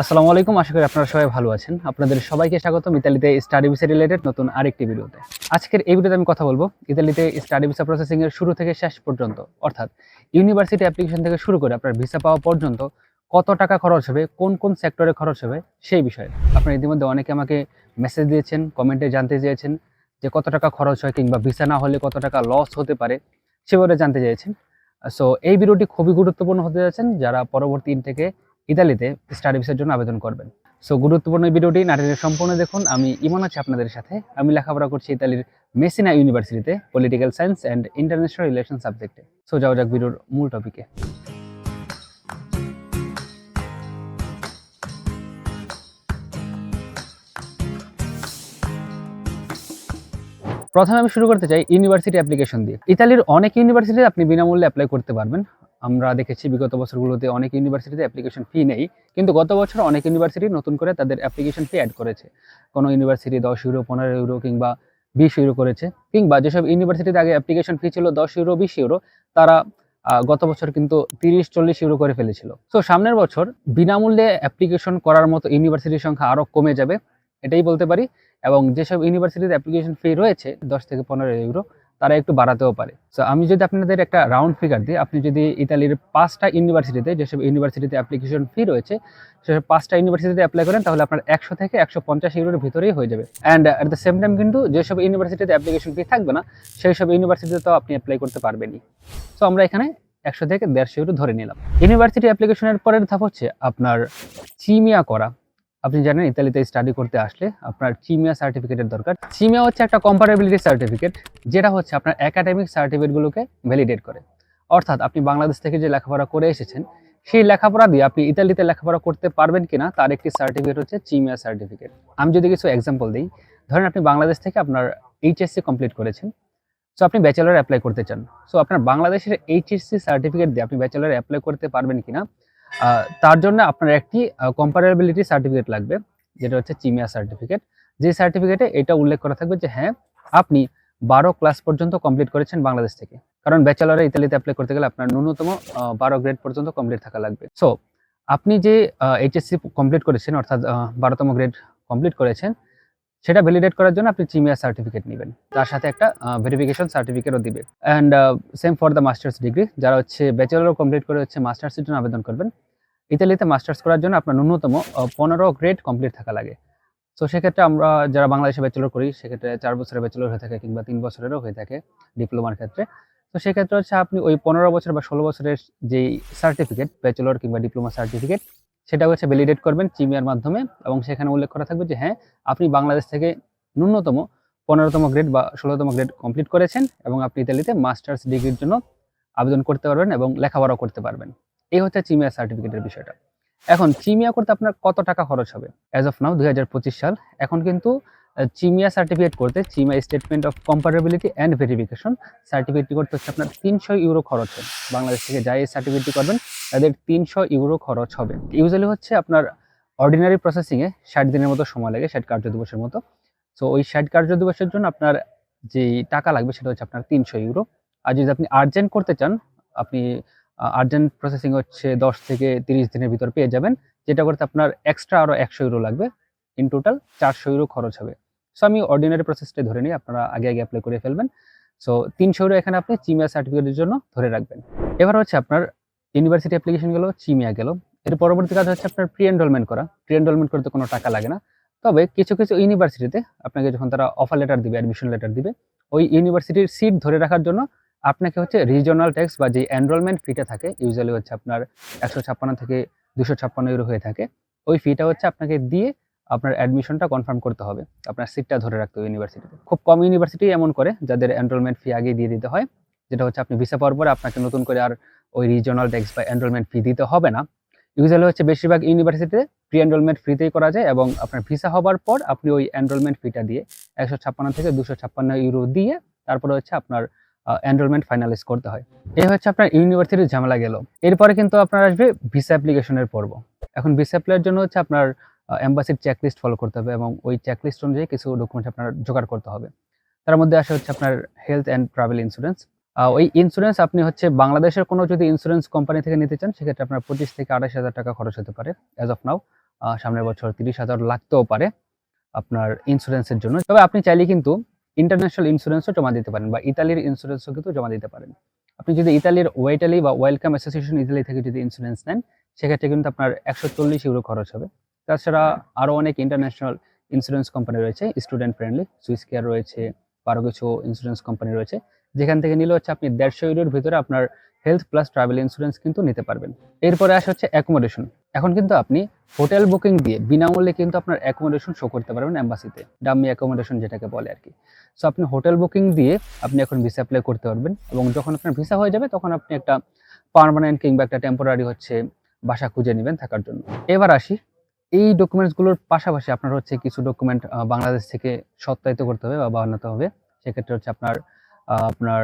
আসসালামু আলাইকুম, আশা করি আপনারা সবাই ভালো আছেন। আপনাদের সবাইকে স্বাগতম ইতালিতে স্টাডি ভিসা রিলেটেড নতুন আরেকটি ভিডিওতে। আজকের এই ভিডিওতে আমি কথা বলব ইতালিতে স্টাডি ভিসা প্রসেসিং এর শুরু থেকে শেষ পর্যন্ত। অর্থাৎ ইউনিভার্সিটি অ্যাপ্লিকেশন থেকে শুরু করে আপনার ভিসা পাওয়া পর্যন্ত কত টাকা খরচ হবে, কোন কোন সেক্টরে খরচ হবে, সেই বিষয়ে। আপনারা ইতিমধ্যে অনেকে আমাকে মেসেজ দিয়েছেন কমেন্টে জানতে চেয়েছেন যে কত টাকা খরচ হয় কিংবা ভিসা না হলে কত টাকা লস হতে পারে সেভাবে জানতে চেয়েছেন। সো এই ভিডিওটি খুবই গুরুত্বপূর্ণ হতে যাচ্ছেন। যারা পরবর্তী থেকে ইতালিতে স্টাডি ভিসার জন্য আবেদন করবেন। সো গুরুত্বপূর্ণ ভিডিওটি নাটকের সম্পূর্ণ দেখুন। আমি ইমন আছি আপনাদের সাথে। আমি লেখাপড়া করছি ইতালির মেসিনা ইউনিভার্সিটিতে political science and international relation সাবজেক্টে সো যাওয়া যাক ভিডিওর মূল টপিকে প্রথমে আমি শুরু করতে চাই ইউনিভার্সিটি অ্যাপ্লিকেশন দিয়ে। ইতালির অনেক ইউনিভার্সিটি আপনি বিনামূল্যে অ্যাপ্লাই করতে পারবেন। আমরা দেখেছি বিগত বছরগুলোতে অনেক ইউনিভার্সিটিতে অ্যাপ্লিকেশন ফি নেই, কিন্তু গত বছর অনেক ইউনিভার্সিটি নতুন করে তাদের অ্যাপ্লিকেশন ফি অ্যাড করেছে। কোনো ইউনিভার্সিটি দশ ইউরো পনেরো ইউরো কিংবা বিশ ইউরো করেছে, কিংবা যেসব ইউনিভার্সিটিতে আগে অ্যাপ্লিকেশন ফি ছিল দশ ইউরো বিশ ইউরো তারা গত বছর কিন্তু তিরিশ, চল্লিশ ইউরো করে ফেলেছিল। তো সামনের বছর বিনামূল্যে অ্যাপ্লিকেশন করার মতো ইউনিভার্সিটির সংখ্যা আরও কমে যাবে, এটাই বলতে পারি। এবং যেসব ইউনিভার্সিটিতে অ্যাপ্লিকেশন ফি রয়েছে, দশ থেকে পনেরো ইউরো তারা একটু বাড়াতেও পারে। সো আমি যদি আপনাদের একটা রাউন্ড ফিগার দিই, আপনি যদি ইতালির পাঁচটা ইউনিভার্সিটিতে যেসব ইউনিভার্সিটিতে অ্যাপ্লিকেশন ফি রয়েছে, সেসব পাঁচটা ইউনিভার্সিটিতে অ্যাপ্লাই করেন, তাহলে আপনার একশো থেকে একশো পঞ্চাশ ইউরোর ভিতরেই হয়ে যাবে। And at the same time কিন্তু যেসব ইউনিভার্সিটিতে অ্যাপ্লিকেশন ফি থাকবে না সেই সব ইউনিভার্সিটিতে তো আপনি অ্যাপ্লাই করতে পারবেনই। সো আমরা এখানে একশো থেকে দেড়শো ইউরো ধরে নিলাম। ইউনিভার্সিটি অ্যাপ্লিকেশনের পরের ধাপ হচ্ছে আপনার চিমিয়া করা। আপনি জানেন, ইতালিতে স্টাডি করতে আসলে আপনার চিমিয়া সার্টিফিকেটের দরকার। চিমিয়া হচ্ছে একটা কম্পারেবিলিটি সার্টিফিকেট যেটা হচ্ছে আপনার একাডেমিক সার্টিফিকেটগুলোকে ভ্যালিডেট করে। অর্থাৎ আপনি বাংলাদেশ থেকে যে লেখাপড়া করে এসেছেন, সেই লেখাপড়া দিয়ে আপনি ইতালিতে লেখাপড়া করতে পারবেন কিনা, তার একটি সার্টিফিকেট হচ্ছে চিমিয়া সার্টিফিকেট আমি যদি কিছু এক্সাম্পল দিই, ধরেন আপনি বাংলাদেশ থেকে আপনার এইচএসসি কমপ্লিট করেছেন সো আপনি ব্যাচেলার অ্যাপ্লাই করতে চান। সো আপনার বাংলাদেশের এইচএসসি সার্টিফিকেট দিয়ে আপনি ব্যাচেলার অ্যাপ্লাই করতে পারবেন কিনা তার জন্য আপনার একটি কম্পারেবিলিটি সার্টিফিকেট লাগবে, যেটা হচ্ছে চিমিয়া সার্টিফিকেট যে সার্টিফিকেটে এটা উল্লেখ করা থাকবে যে হ্যাঁ আপনি বারো ক্লাস পর্যন্ত কমপ্লিট করেছেন বাংলাদেশ থেকে। কারণ ব্যাচেলরে ইতালিতে অ্যাপ্লাই করতে গেলে আপনার ন্যূনতম বারো গ্রেড পর্যন্ত কমপ্লিট থাকা লাগবে। সো আপনি যে এইচএসসি কমপ্লিট করেছেন, অর্থাৎ বারোতম গ্রেড কমপ্লিট করেছেন, সেটা ভ্যালিডেট করার জন্য আপনি চিমিয়া সার্টিফিকেট নেবেন। তার সাথে একটা ভেরিফিকেশন সার্টিফিকেটও দিবে। And same for the masters degree যারা হচ্ছে ব্যাচেলরও কমপ্লিট করে হচ্ছে মাস্টার্সের জন্য আবেদন করবেন ইতালিতে মাস্টার্স করার জন্য আপনার ন্যূনতম পনেরো গ্রেড কমপ্লিট থাকা লাগে। তো সেক্ষেত্রে আমরা যারা বাংলাদেশে ব্যাচেলর করি, সেক্ষেত্রে চার বছরের ব্যাচেলর হয়ে থাকে কিংবা তিন বছরেরও হয়ে থাকে ডিপ্লোমার ক্ষেত্রে। তো সেক্ষেত্রে হচ্ছে আপনি ওই পনেরো বছর বা ষোলো বছরের যেই সার্টিফিকেট ব্যাচেলর কিংবা ডিপ্লোমা সার্টিফিকেট সেটা হচ্ছে ভ্যালিডেট করবেন চিমিয়ার মাধ্যমে এবং সেখানে উল্লেখ করা থাকবে যে হ্যাঁ আপনি বাংলাদেশ থেকে ন্যূনতম পনেরোতম গ্রেড বা ষোলোতম গ্রেড কমপ্লিট করেছেন এবং আপনি ইতালিতে মাস্টার্স ডিগ্রির জন্য আবেদন করতে পারবেন এবং লেখাপড়াও করতে পারবেন। এই হচ্ছে চিমিয়া সার্টিফিকেটের বিষয়টা। এখন, চিমিয়া করতে আপনার কত টাকা খরচ হবে? অ্যাজ অফ নাও দুই হাজার পঁচিশ সাল। এখন কিন্তু চিমিয়া সার্টিফিকেট করতে, CIMEA statement of comparability and verification সার্টিফিকেটটি করতে হচ্ছে আপনার তিনশো ইউরো খরচ হবে। বাংলাদেশ থেকে যাই এই সার্টিফিকেটটি করবেন, তাদের তিনশো ইউরো খরচ হবে। ইউজুয়ালি হচ্ছে আপনার অর্ডিনারি প্রসেসিংয়ে ষাট দিনের মতো সময় লাগে, ষাট কার্য দিবসের মতো। সো ওই ষাট কার্য দিবসের জন্য আপনার যেই টাকা লাগবে, সেটা হচ্ছে আপনার তিনশো ইউরো আর যদি আপনি আর্জেন্ট করতে চান, আপনি আর্জেন্ট প্রসেসিং হচ্ছে দশ থেকে তিরিশ দিনের ভিতর পেয়ে যাবেন, যেটা করতে আপনার এক্সট্রা আরও একশো ইউরো লাগবে। ইন টোটাল চারশো ইউরো খরচ হবে। সো আমি অর্ডিনারি প্রসেসটাই ধরে নিই, আপনারা আগে আগে অ্যাপ্লাই করে ফেলবেন। সো তিনশো ইউরো এখানে আপনি চিমিয়া সার্টিফিকেটের জন্য ধরে রাখবেন। এবার হচ্ছে আপনার ইউনিভার্সিটি অ্যাপ্লিকেশন গেল চিমিয়া গেল। এর পরবর্তী কাজ হচ্ছে আপনার প্রি এনরোলমেন্ট করা। প্রি এনরোলমেন্ট করতে কোনো টাকা লাগে না। তবে কিছু কিছু ইউনিভার্সিটিতে আপনাকে যখন তারা অফার লেটার দিবে অ্যাডমিশন লেটার দিবে, ওই ইউনিভার্সিটির সিট ধরে রাখার জন্য আপনাকে হচ্ছে রিজনাল ট্যাক্স বা যে এনরোলমেন্ট ফিটা থাকে ইউজুয়ালি হচ্ছে আপনার একশো ছাপ্পান্ন থেকে দুশো ছাপ্পান্ন ইউরো হয়ে থাকে। ওই ফিটা হচ্ছে আপনাকে দিয়ে আপনার অ্যাডমিশনটা কনফার্ম করতে হবে, আপনার সিটটা ধরে রাখতে হবে ইউনিভার্সিটিতে খুব কম ইউনিভার্সিটি এমন করে যাদের এনরোলমেন্ট ফি আগে দিয়ে দিতে হয়, যেটা হচ্ছে আপনি ভিসা পাওয়ার পরে আপনাকে নতুন করে আর ওই রিজনাল ট্যাক্স বা এনরোলমেন্ট ফি দিতে হবে না। ইউজুয়ালি হচ্ছে বেশিরভাগ ইউনিভার্সিটিতে প্রি এনরোলমেন্ট ফ্রিতেই করা যায় এবং আপনার ভিসা হবার পর আপনি ওই এনরোলমেন্ট ফিটা দিয়ে একশো ছাপ্পান্ন থেকে দুশো ছাপ্পান্ন ইউরো দিয়ে তারপরে হচ্ছে আপনার এনরোলমেন্ট ফাইনালাইজ করতে হয়। এই হচ্ছে আপনার ইউনিভার্সিটির ঝামেলা গেল। এরপরে কিন্তু আপনার আসবে ভিসা অ্যাপ্লিকেশনের পর্ব। এখন ভিসা অ্যাপ্লাইয়ের জন্য হচ্ছে আপনার এম্বাসির চেকলিস্ট ফলো করতে হবে এবং ওই চেকলিস্ট অনুযায়ী কিছু ডকুমেন্টস আপনার জোগাড় করতে হবে। তার মধ্যে আসে হচ্ছে আপনার হেলথ অ্যান্ড ট্রাভেল ইন্স্যুরেন্স ওই ইন্স্যুরেন্স আপনি হচ্ছে বাংলাদেশের কোনো যদি ইন্স্যুরেন্স কোম্পানি থেকে নিতে চান, সেক্ষেত্রে আপনার পঁচিশ থেকে আড়াইশ হাজার টাকা খরচ হতে পারে। অ্যাজ অফ নাও সামনের বছর তিরিশ হাজার লাগতেও পারে আপনার ইন্স্যুরেন্সের জন্য। তবে আপনি চাইলে কিন্তু ইন্টারন্যাশনাল ইন্স্যুরেন্সও জমা দিতে পারেন বা ইতালির ইন্স্যুরেন্সও কিন্তু জমা দিতে পারেন। আপনি যদি ইতালির ওয়েটালি বা ওয়েলকাম অ্যাসোসিয়েশন ইতালি থেকে যদি ইন্স্যুরেন্স নেন, সেক্ষেত্রে কিন্তু আপনার একশো চল্লিশ ইউরো খরচ হবে। তাছাড়া আরও অনেক ইন্টারন্যাশনাল ইন্স্যুরেন্স কোম্পানি রয়েছে স্টুডেন্ট ফ্রেন্ডলি সুইস কেয়ার রয়েছে আরও কিছু ইন্স্যুরেন্স কোম্পানি রয়েছে, যেখান থেকে নিলে হচ্ছে আপনি দেড়শো ইউরোর ভিতরে আপনার হেলথ প্লাস ট্রাভেল ইন্স্যুরেন্স কিন্তু নিতে পারবেন। এরপরে আসে হচ্ছে অ্যাকোমোডেশন এখন কিন্তু আপনি হোটেল বুকিং দিয়ে বিনামূল্যে কিন্তু আপনার অ্যাকোমোডেশন শো করতে পারবেন অ্যাম্বাসিতে ডাম্মি অ্যাকোমোডেশন যেটাকে বলে আর কি। সো আপনি হোটেল বুকিং দিয়ে আপনি এখন ভিসা অ্যাপ্লাই করতে পারবেন এবং যখন আপনার ভিসা হয়ে যাবে তখন আপনি একটা পারমানেন্ট কিংবা একটা টেম্পোরারি হচ্ছে বাসা খুঁজে নেবেন থাকার জন্য। এবার আসি, এই ডকুমেন্টসগুলোর পাশাপাশি আপনার হচ্ছে কিছু ডকুমেন্ট বাংলাদেশ থেকে সত্যায়িত করতে হবে বা বানাতে হবে। সেক্ষেত্রে হচ্ছে আপনার আপনার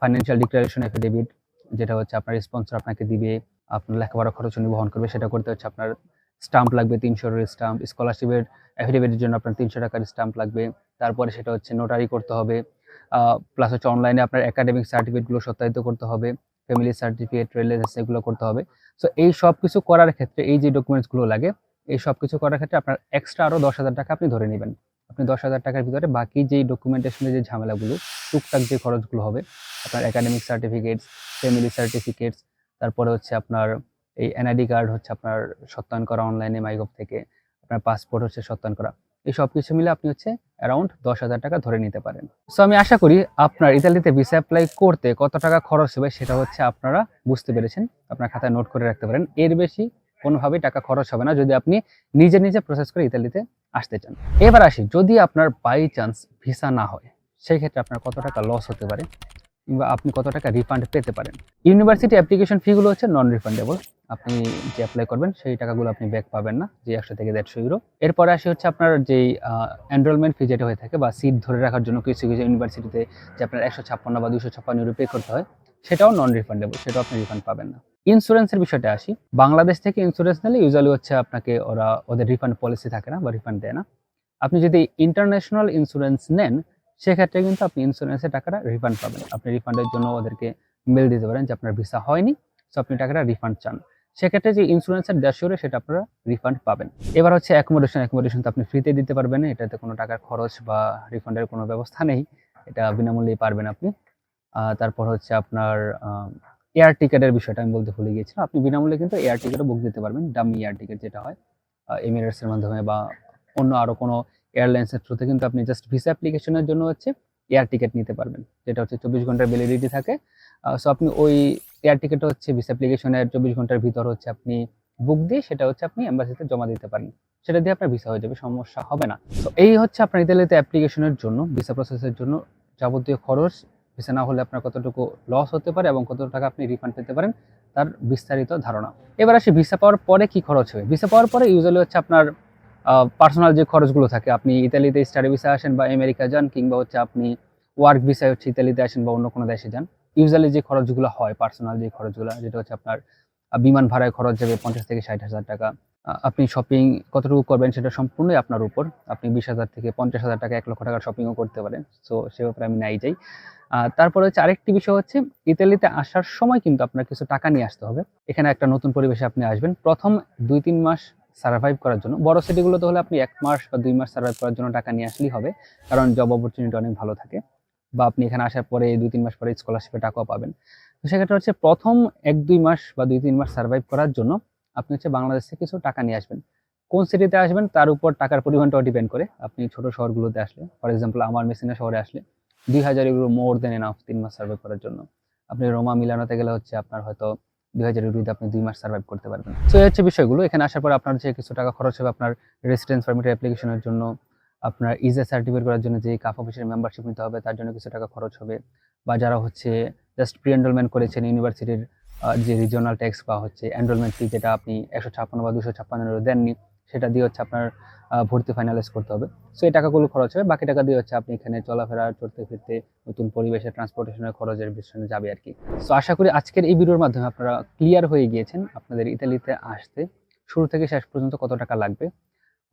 ফাইন্যান্সিয়াল ডিক্লারেশন এফিডেভিট যেটা হচ্ছে আপনার স্পন্সর আপনাকে দিবে। আপনার লেখাপড়া খরচ উনি বহন করবে, সেটা করতে হচ্ছে আপনার স্টাম্প লাগবে তিনশোর স্টাম্প স্কলারশিপের অ্যাফিডেভিটের জন্য আপনার তিনশো টাকার স্টাম্প লাগবে। তারপরে সেটা হচ্ছে নোটারি করতে হবে প্লাস হচ্ছে অনলাইনে আপনার একাডেমিক সার্টিফিকেটগুলো সত্যায়িত করতে হবে ফ্যামিলি সার্টিফিকেট রেলেস এগুলো করতে হবে। সো এই সব কিছু করার ক্ষেত্রে, এই যে ডকুমেন্টসগুলো লাগে, এই সব কিছু করার ক্ষেত্রে আপনার এক্সট্রা আরও দশ হাজার টাকা আপনি ধরে নেবেন। আপনি দশ হাজার টাকার ভিতরে বাকি যেই ডকুমেন্টেশনের যে ঝামেলাগুলো, টুকটাক যে খরচগুলো হবে, আপনার একাডেমিক সার্টিফিকেটস ফ্যামিলি সার্টিফিকেটস তারপরে হচ্ছে আপনার এই এনআইডি কার্ড হচ্ছে আপনার সত্যায়ন করা অনলাইনে মাইগভ থেকে, আপনার পাসপোর্ট হচ্ছে সত্যায়ন করা। এই সব কিছু মিলে আপনি হচ্ছে অ্যারাউন্ড দশ হাজার টাকা ধরে নিতে পারেন। সো আমি আশা করি আপনার ইতালিতে ভিসা অ্যাপ্লাই করতে কত টাকা খরচ হবে সেটা হচ্ছে আপনারা বুঝতে পেরেছেন। আপনার খাতায় নোট করে রাখতে পারেন। এর বেশি কোনোভাবেই টাকা খরচ হবে না যদি আপনি নিজে নিজে প্রসেস করে ইতালিতে আসতে চান। এবার আসি, যদি আপনার বাই চান্স ভিসা না হয় সেই ক্ষেত্রে আপনার কত টাকা লস হতে পারে? কিংবা আপনি কত টাকা রিফান্ড পেতে পারেন। ইউনিভার্সিটি অ্যাপ্লিকেশন ফিগুলো হচ্ছে নন রিফান্ডেবল আপনি যে অ্যাপ্লাই করবেন, সেই টাকাগুলো আপনি ব্যাক পাবেন না, যে একশো থেকে দেড়শো ইউরো এরপরে আসি হচ্ছে আপনার যেই এনরোলমেন্ট ফি যেটা হয়ে থাকে বা সিট ধরে রাখার জন্য কিছু কিছু ইউনিভার্সিটিতে যে আপনার একশো ছাপ্পান্ন বা দুশো ছাপ্পান্ন ইউরো পে করতে হয়, সেটাও নন রিফান্ডেবল সেটাও আপনি রিফান্ড পাবেন না। ইন্স্যুরেন্সের বিষয়টা আসি। বাংলাদেশ থেকে ইন্স্যুরেন্স নিলে ইউজুয়ালি হচ্ছে আপনাকে ওরা ওদের রিফান্ড পলিসি থাকে না বা রিফান্ড দেয় না। আপনি যদি ইন্টারন্যাশনাল ইন্স্যুরেন্স নেন সেক্ষেত্রে কিন্তু আপনি ইন্স্যুরেন্সের টাকাটা রিফান্ড পাবেন। আপনি রিফান্ডের জন্য ওদেরকে মেল দিতে পারেন যে আপনার ভিসা হয়নি সো আপনি টাকাটা রিফান্ড চান। সেক্ষেত্রে যে ইন্স্যুরেন্সের দেড়শোরে সেটা আপনারা রিফান্ড পাবেন। এবার হচ্ছে অ্যাকোমোডেশন অ্যাকোমোডেশন তো আপনি ফ্রিতে দিতে পারবেন, এটাতে কোনো টাকার খরচ বা রিফান্ডের কোনো ব্যবস্থা নেই, এটা বিনামূল্যেই পারবেন আপনি। তারপর হচ্ছে আপনার এয়ার টিকেটের বিষয়টা আমি বলতে ভুলে গিয়েছিলাম। আপনি বিনামূল্যে কিন্তু এয়ার টিকেটও বুক দিতে পারবেন ডামি এয়ার টিকেট যেটা হয় এমিরেটসের মাধ্যমে বা অন্য আরও কোনো এয়ারলাইন্সের থ্রুতে কিন্তু আপনি জাস্ট ভিসা অ্যাপ্লিকেশনের জন্য হচ্ছে এয়ার টিকিট নিতে পারবেন, যেটা হচ্ছে চব্বিশ ঘণ্টার ভ্যালিডিটি থাকে। সো আপনি ওই এয়ার টিকেট হচ্ছে ভিসা অ্যাপ্লিকেশনের চব্বিশ ঘণ্টার ভিতর হচ্ছে আপনি বুক দিয়ে সেটা হচ্ছে আপনি এম্বাসিতে জমা দিতে পারেন। সেটা দিয়ে আপনার ভিসা হয়ে যাবে, সমস্যা হবে না। তো এই হচ্ছে আপনার ইতালিতে অ্যাপ্লিকেশনের জন্য ভিসা প্রসেসের জন্য যাবতীয় খরচ। ভিসা না হলে আপনার কতটুকু লস হতে পারে এবং কত টাকা আপনি রিফান্ড পেতে পারেন, তার বিস্তারিত ধারণা। এবার আসি ভিসা পাওয়ার পরে কি খরচ হবে ভিসা পাওয়ার পরে ইউজুয়ালি হচ্ছে আপনার পার্সোনাল যে খরচগুলো থাকে, আপনি ইতালিতে স্টাডি ভিসা আসেন বা আমেরিকা যান কিংবা হচ্ছে আপনি ওয়ার্ক ভিসায় হচ্ছে ইতালিতে আসেন বা অন্য কোনো দেশে যান ইউজুয়ালি যে খরচগুলো হয় পার্সোনাল যে খরচগুলো, যেটা হচ্ছে আপনার বিমান ভাড়ায় খরচ যাবে পঞ্চাশ থেকে ষাট হাজার টাকা। আপনি শপিং কতটুকু করবেন সেটা সম্পূর্ণই আপনার উপর। আপনি বিশ হাজার থেকে পঞ্চাশ হাজার টাকা, এক লক্ষ টাকার শপিংও করতে পারেন। সো সে ব্যাপারে আমি নাই যাই। তারপরে হচ্ছে আরেকটি বিষয় হচ্ছে, ইতালিতে আসার সময় কিন্তু আপনার কিছু টাকা নিয়ে আসতে হবে। এখানে একটা নতুন পরিবেশে আপনি আসবেন। প্রথম দুই তিন মাস সার্ভাইভ করার জন্য। বড় সিটিগুলোতে হলে আপনি এক মাস বা দুই মাস সার্ভাইভ করার জন্য টাকা নিয়ে আসলেই হবে, কারণ জব অপরচুনিটি অনেক ভালো থাকে বা আপনি এখানে আসার পরে দুই, তিন মাস পরে স্কলারশিপে টাকাও পাবেন। তো সেক্ষেত্রে হচ্ছে প্রথম এক, দুই মাস বা দুই, তিন মাস সার্ভাইভ করার জন্য আপনি হচ্ছে বাংলাদেশ থেকে কিছু টাকা নিয়ে আসবেন। কোন সিটিতে আসবেন তার উপর টাকার পরিমাণটাও ডিপেন্ড করে। আপনি ছোট শহরগুলোতে আসলে ফর এক্সাম্পল আমার মেসিনা শহরে আসলে দুই হাজার ইউরো মোর দেন এনাফ তিন মাস সার্ভাইভ করার জন্য। আপনি রোমা মিলানোতে গেলে হচ্ছে আপনার হয়তো দুই হাজার ইউরোতে আপনি দুই মাস সার্ভাইভ করতে পারবেন। তো এই হচ্ছে বিষয়গুলো। এখানে আসার পর আপনার যে কিছু টাকা খরচ হবে আপনার রেসিডেন্স পারমিটের অ্যাপ্লিকেশনের জন্য, আপনার ইজে সার্টিফিকেট করার জন্য যে কাফ অফিসের মেম্বারশিপ নিতে হবে, তার জন্য কিছু টাকা খরচ হবে। বা যারা হচ্ছে জাস্ট প্রি এনরোলমেন্ট করেছেন ইউনিভার্সিটির যে রিজিওনাল ট্যাক্স বা হচ্ছে এনরোলমেন্ট ফি যেটা আপনি একশো ছাপ্পান্ন বা দুশো ছাপ্পান্ন দেননি সেটা দিয়ে হচ্ছে আপনার ভর্তি ফাইনালাইজ করতে হবে। সো এই টাকাগুলো খরচ হবে, বাকি টাকা দিয়ে হচ্ছে আপনি এখানে চলাফেরা চলতে ফিরতে, নতুন পরিবেশে ট্রান্সপোর্টেশনের খরচের পিছনে যাবে আর কি। সো আশা করি আজকের এই ভিডিওর মাধ্যমে আপনারা ক্লিয়ার হয়ে গিয়েছেন, আপনাদের ইতালিতে আসতে। শুরু থেকে শেষ পর্যন্ত কত টাকা লাগবে?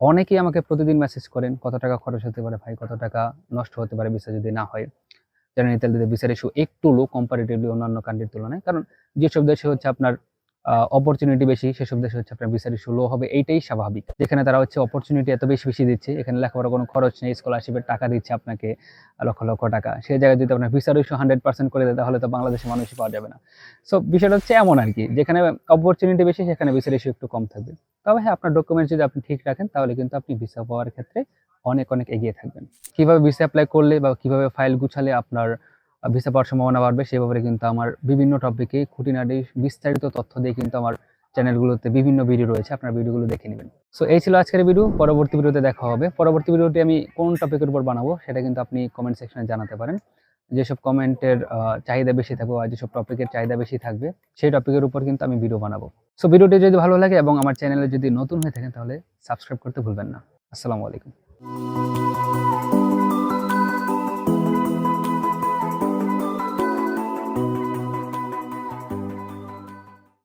অনেকেই আমাকে প্রতিদিন মেসেজ করেন, কত টাকা খরচ হতে পারে ভাই, কত টাকা নষ্ট হতে পারে ভিসা যদি না হয়। জানেন, ইতালিতে ভিসার ইস্যু একটু লো কম্পারেটিভলি অন্যান্য কান্ট্রির তুলনায়, কারণ যেসব দেশে হচ্ছে আপনার অপরচুনিটি বেশি। সেসব দেশে হচ্ছে আপনার ভিসার ইস্যু লো হবে। এইটাই স্বাভাবিক। যেখানে তারা হচ্ছে অপরচুনিটি এত বেশি বেশি দিচ্ছে, এখানে লেখাপড়া কোনো খরচ নেই স্কলারশিপের টাকা দিচ্ছে আপনাকে লক্ষ লক্ষ টাকা। সেই জায়গায় যদি আপনার ভিসার ইস্যু হান্ড্রেড পার্সেন্ট করে দেয়, তাহলে তো বাংলাদেশের মানুষই পাওয়া যাবে না। সো বিষয়টা হচ্ছে এমন আর কি। যেখানে অপরচুনিটি বেশি, সেখানে ভিসার ইস্যু একটু কম থাকবে। তবে হ্যাঁ আপনার ডকুমেন্টস যদি আপনি ঠিক রাখেন, তাহলে কিন্তু আপনি ভিসা পাওয়ার ক্ষেত্রে অনেক অনেক এগিয়ে থাকবেন। কীভাবে ভিসা অ্যাপ্লাই করলে বা কীভাবে ফাইল গুছালে আপনার ভিসা পাওয়ার সম্ভাবনা বাড়বে সে ব্যাপারে কিন্তু আমার বিভিন্ন টপিকে খুঁটিনাটি বিস্তারিত তথ্য দিয়ে কিন্তু আমার চ্যানেলগুলোতে বিভিন্ন ভিডিও রয়েছে, আপনার ভিডিওগুলো দেখে নেবেন। সো এই ছিল আজকের ভিডিও পরবর্তী ভিডিওতে দেখা হবে। পরবর্তী ভিডিওটি আমি কোন টপিকের উপর বানাবো, সেটা কিন্তু আপনি কমেন্ট সেকশনে জানাতে পারেন। যেসব কমেন্টের চাহিদা বেশি থাকবে বা যেসব টপিকের চাহিদা বেশি থাকবে, সেই টপিকের উপর কিন্তু আমি ভিডিও বানাবো। সো ভিডিওটি যদি ভালো লাগে এবং আমার চ্যানেলে যদি নতুন হয়ে থাকেন তাহলে সাবস্ক্রাইব করতে ভুলবেন না। আসসালামু আলাইকুম।